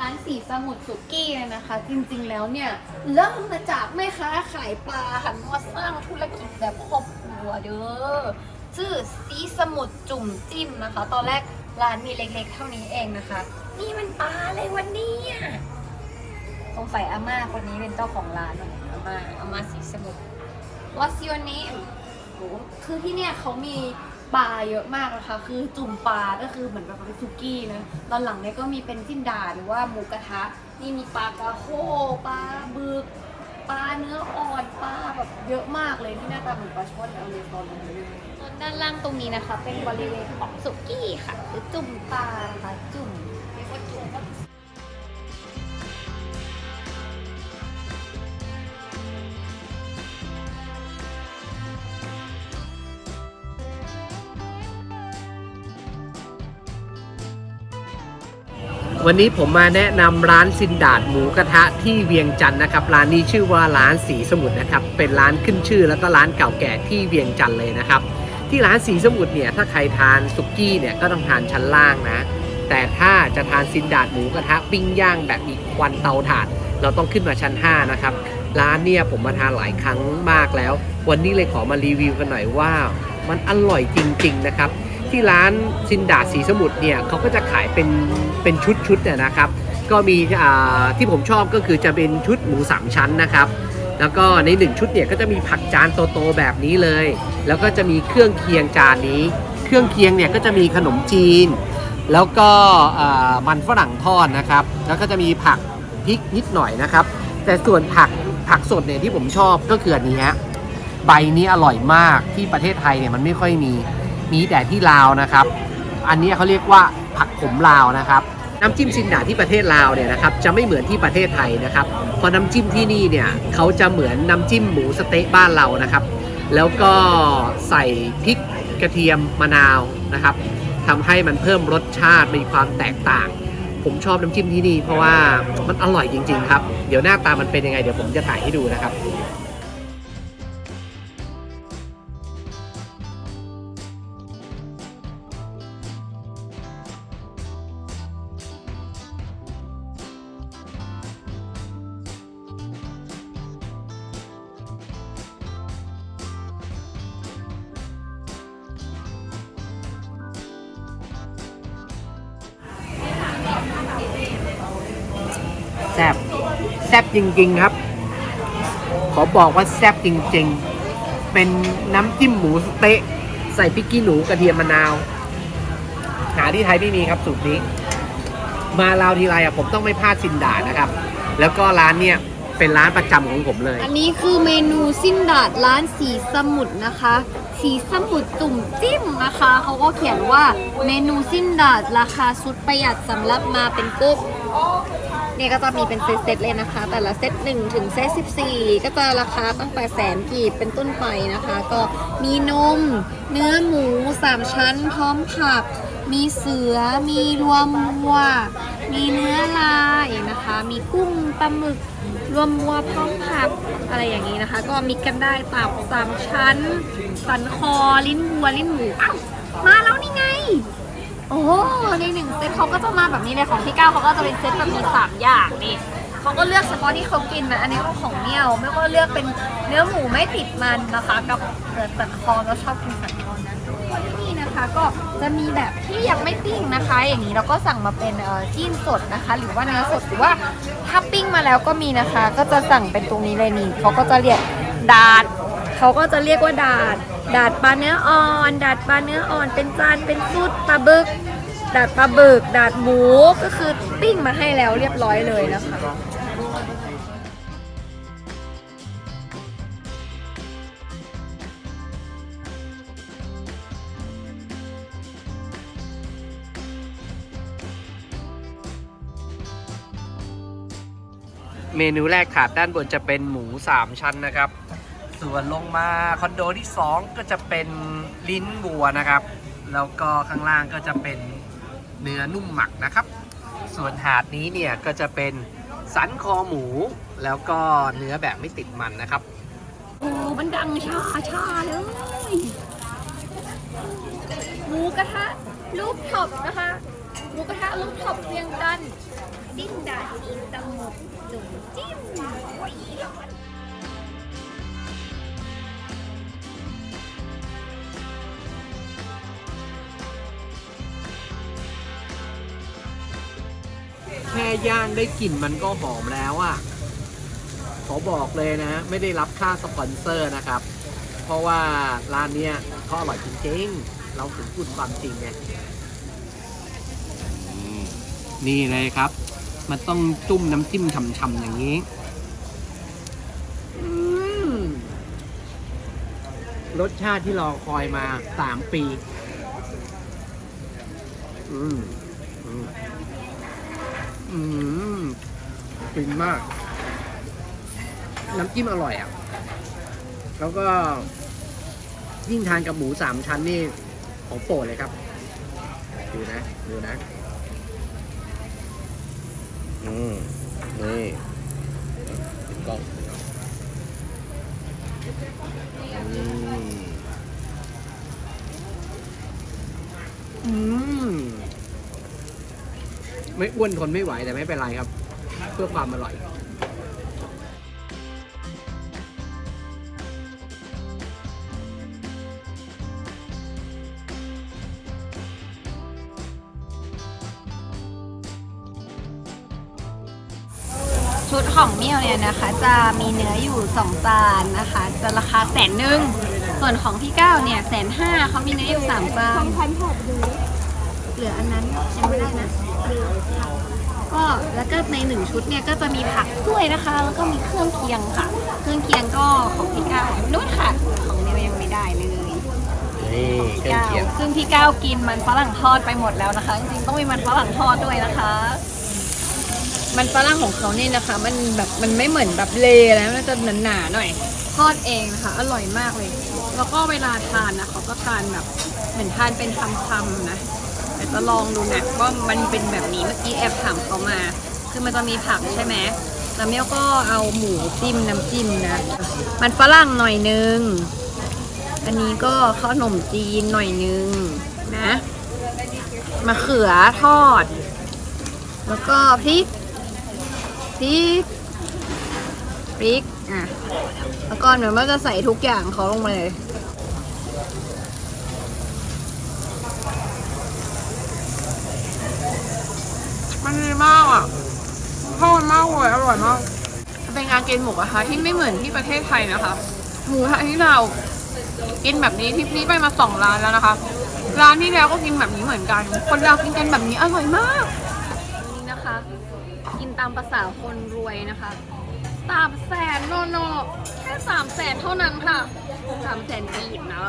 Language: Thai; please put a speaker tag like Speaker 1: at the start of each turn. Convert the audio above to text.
Speaker 1: ร้านสีสมุทรสุกี้เลยนะคะ จริงๆแล้วเนี่ยเริ่มมาจากแม่ค้าขายปลาหันมาสร้างธุรกิจแบบครอบครัวเด้อชื่อสีสมุทรจุ่มจิ้มนะคะ ตอนแรกร้านมีเล็กๆ เท่านี้เองนะคะ นี่มันปลาอะไรวันนี้สงสัยอาม่าคนนี้เป็นเจ้าของร้านอาม่าอาม่าสีสมุทร What's your name โหคือที่เนี่ยเขามี ปลาเยอะมากนะคะ คือจุ่มปลาก็คือเหมือนแบบเป็นซุกี้นะตอนหลังเนี่ยก็มีเป็นจิ้นดาหรือว่าหมูกระทะ นี่มีปลากระโฮปลาบึกปลาเนื้ออ่อนปลาแบบเยอะมากเลยที่หน้าตาเหมือนปลาช่อนเอาเลยตอนนี้ส่วนด้านล่างตรงนี้นะคะ เป็นบริเวณของสุกี้ค่ะหรือจุ่มปลานะคะจุ่ม วั
Speaker 2: นนี้ผมมาแนะนำร้านซินดาดหมูกระทะที่เวียงจันทร์นะครับร้านนี้ชื่อว่าร้านสีสมุทรนะครับเป็นร้านขึ้นชื่อแล้วก็ร้านเก่าแก่ที่เวียงจันทร์เลยนะครับ ที่ร้านสีสมุทรเนี่ยถ้าใครทานสุกี้เนี่ยก็ต้องทานชั้นล่างนะ แต่ถ้าจะทานซินดาดหมูกระทะปิ้งย่างแบบมีควันเตาถ่าน เราต้องขึ้นมาชั้น 5 นะครับ ร้านเนี่ยผมมาทานหลายครั้งมากแล้ว วันนี้เลยขอมารีวิวกันหน่อยว่า มันอร่อยจริง ๆ นะครับ ที่ร้านซินดาสีสมุทรเนี่ยเขาก็จะขายเป็นเป็นชุดๆเนี่ยนะครับ ก็มีที่ผมชอบก็คือจะเป็นชุดหมูสามชั้นนะครับ แล้วก็ในหนึ่งชุดเนี่ยก็จะมีผักจานโตๆแบบนี้เลย แล้วก็จะมีเครื่องเคียงจานนี้ เครื่องเคียงเนี่ยก็จะมีขนมจีน แล้วก็มันฝรั่งทอดนะครับ แล้วก็จะมีผักพริกนิดหน่อยนะครับ แต่ส่วนผักผักสดเนี่ยที่ผมชอบก็คืออันนี้ฮะใบนี้อร่อยมากที่ประเทศไทยเนี่ยมันไม่ค่อยมี มีแต่ที่ลาวนะครับ อันนี้เขาเรียกว่าผักขมลาวนะครับ น้ำจิ้มซินดาที่ประเทศลาวเนี่ยนะครับจะไม่เหมือนที่ประเทศไทยนะครับเพราะน้ำจิ้มที่นี่เนี่ยเขาจะเหมือนน้ำจิ้มหมูสเต๊ะบ้านเรานะครับ แล้วก็ใส่พริกกระเทียมมะนาวนะครับทำให้มันเพิ่มรสชาติมีความแตกต่าง ผมชอบน้ำจิ้มที่นี่เพราะว่ามันอร่อยจริง ๆ ครับ เดี๋ยวหน้าตามันเป็นยังไง เดี๋ยวผมจะถ่ายให้ดูนะครับ แซบแซบจริง ๆ ครับ ขอบอกว่าแซบจริง ๆ เป็นน้ำจิ้มหมูสเต๊ะใส่พริกขี้หนูกระเทียมมะนาว หาที่ไทยไม่มีครับสูตรนี้ มาลาวทีไรอะผมต้องไม่พลาดซินดานะครับ แล้วก็ร้านเนี่ย เป็นร้านประจำของผมเลย
Speaker 1: อันนี้คือเมนูสิ้นดาดร้านสีสมุทรนะคะ สีสมุทรจุ่มจิ้มนะคะ เขาก็เขียนว่าเมนูสิ้นดาดราคาสุดประหยัดสำหรับมาเป็นกรุ๊ปเนี่ยก็จะมีเป็นเซตๆเลยนะคะ แต่ละเซต1ถึงเซต14 ก็จะราคาตั้งแต่แสนกีบเป็นต้นไปนะคะ ก็มีนม เนื้อหมู 3 ชั้นพร้อมผัก มีเสือมีรวมวัว มีเนื้อลายนะคะ มีกุ้งปลาหมึกรวมวัวพร้อมผักอะไรอย่างนี้นะคะ ก็มิกกันได้ตับสามชั้น สันคอลิ้นวัวลิ้นหมูอ้าวมาแล้วนี่ไง โอ้ในหนึ่งเซตเขาก็จะมาแบบนี้เลยของพี่ก้าวเขาก็จะเป็นเซตแบบมีสามอย่างนี่เขาก็เลือกเฉพาะที่เขากินนะอันนี้ก็ของเมี่ยวไม่ก็เลือกเป็นเนื้อหมูไม่ติดมันนะคะ กับเอ่อสันคอเราชอบกินสันคอ นะส่วนที่นี่นะคะก็จะมีแบบที่ยังไม่ปิ้งนะคะ อย่างนี้เราก็สั่งมาเป็นเอ่อจิ้นสดนะคะ หรือว่าเนื้อสดหรือว่าถ้าปิ้งมาแล้วก็มีนะคะ ก็จะสั่งเป็นตรงนี้เลยนี่เขาก็จะเรียกดาดเขาก็จะเรียกว่าดาดดาดปลาเนื้ออ่อนดาดปลาเนื้ออ่อน เป็นจานเป็นซุดปลาบึกดาดปลาบึกดาดหมูก็คือปิ้งมาให้แล้วเรียบร้อยเลยนะคะ
Speaker 2: เมนูแรกถาดด้านบนจะเป็นหมู 3 ชั้นนะครับ ส่วนลงมาคอนโดที่ 2 ก็จะเป็นลิ้นวัวนะครับ แล้วก็ข้างล่างก็จะเป็นเนื้อนุ่มหมักนะครับ ส่วนถาดนี้เนี่ยก็จะเป็นสันคอหมูแล้วก็เนื้อแบบไม่ติดมันนะครับ
Speaker 1: โอ้มันดังชาชาเลย หมูกระทะลูกท็อปนะคะ หมูกระทะลูกท็อปเรียงกัน สิ้นดาดสีสมุทรจุ่มจิ้มโอ้ย
Speaker 2: แค่ย่างได้กลิ่นมันก็หอมแล้วอะ่ะ ขอบอกเลยนะ ไม่ได้รับค่าสปอนเซอร์นะครับ เพราะว่าร้านเนี้ยเขาอร่อยจริงๆ เราถึงพูดความจริงไง นี่เลยครับ มันต้องจุ่มน้ำจิ้มฉ่ำๆอย่างนี้รสชาติที่รอคอยมาสามปีอืมอืม อืมฟินมาก น้ำจิ้มอร่อยอะ แล้วก็ ยิ่งทานกับหมูสามชั้นนี่ ของโปรดเลยครับ ดูนะ ดูนะ อืมนี่ติดกล้องอืมอืมไม่อ้วนทนไม่ไหวแต่ไม่เป็นไรครับ เพื่อความอร่อย
Speaker 1: ชุดของเมี่ยวเนี่ยนะคะ จะมีเนื้ออยู่สองจานนะคะ จะราคาแสนหนึ่งส่วนของพี่ก้าวเนี่ยแสนห้าเขามีเนื้ออยู่สามจานพันหกดูเหลืออันนั้นยังไม่ได้นะ ก็แล้วก็ในหนึ่งชุดเนี่ยก็จะมีผักด้วยนะคะ แล้วก็มีเครื่องเคียงค่ะ เครื่องเคียงก็ของพี่ก้าวนู่นค่ะ ของเมี่ยวยังไม่ได้เลย
Speaker 2: นี่เครื่อง
Speaker 1: ก้าว
Speaker 2: เคียง
Speaker 1: ซึ่งพี่ก้าวกินมันฝรั่งทอดไปหมดแล้วนะคะ จริงๆต้องมีมันฝรั่งทอดด้วยนะคะ มันฝรั่งของเขาเนี่ยนะคะ มันแบบมันไม่เหมือนแบบเลแล้วมันจะหนาๆหน่อยทอดเองนะคะอร่อยมากเลย แล้วก็เวลาทานนะเขาก็ทานแบบเหมือนทานเป็นคำๆนะแต่จะลองดูนะว่ามันเป็นแบบนี้เมื่อกี้แอบถามเขามา คือมันจะมีผักใช่ไหมแล้วเมี่ยวก็เอาหมูจิ้มน้ำจิ้มนะ มันฝรั่งหน่อยนึง อันนี้ก็ขนมจีนหน่อยนึงนะมะเขือทอด แล้วก็พริก พริกพริกอะแล้วก็เดี๋ยวมันจะใส่ทุกอย่างเขาลงมาเลย
Speaker 3: มันดีมากอะทอดมากเลยอร่อยมาก เป็นงานกินหมูกระทะที่ไม่เหมือนที่ประเทศไทยนะคะหมูกระทะที่เรากินแบบนี้ทริปนี้ไปมาสองร้านแล้วนะคะ ร้านที่แล้วก็กินแบบนี้เหมือนกัน คนเรากินกันแบบนี้อร่อยมาก
Speaker 1: นี่นะคะ กินตามภาษาคนรวยนะคะสามแสนโนโนแค่สามแสนเท่านั้นค่ะสามแสนกีบนะ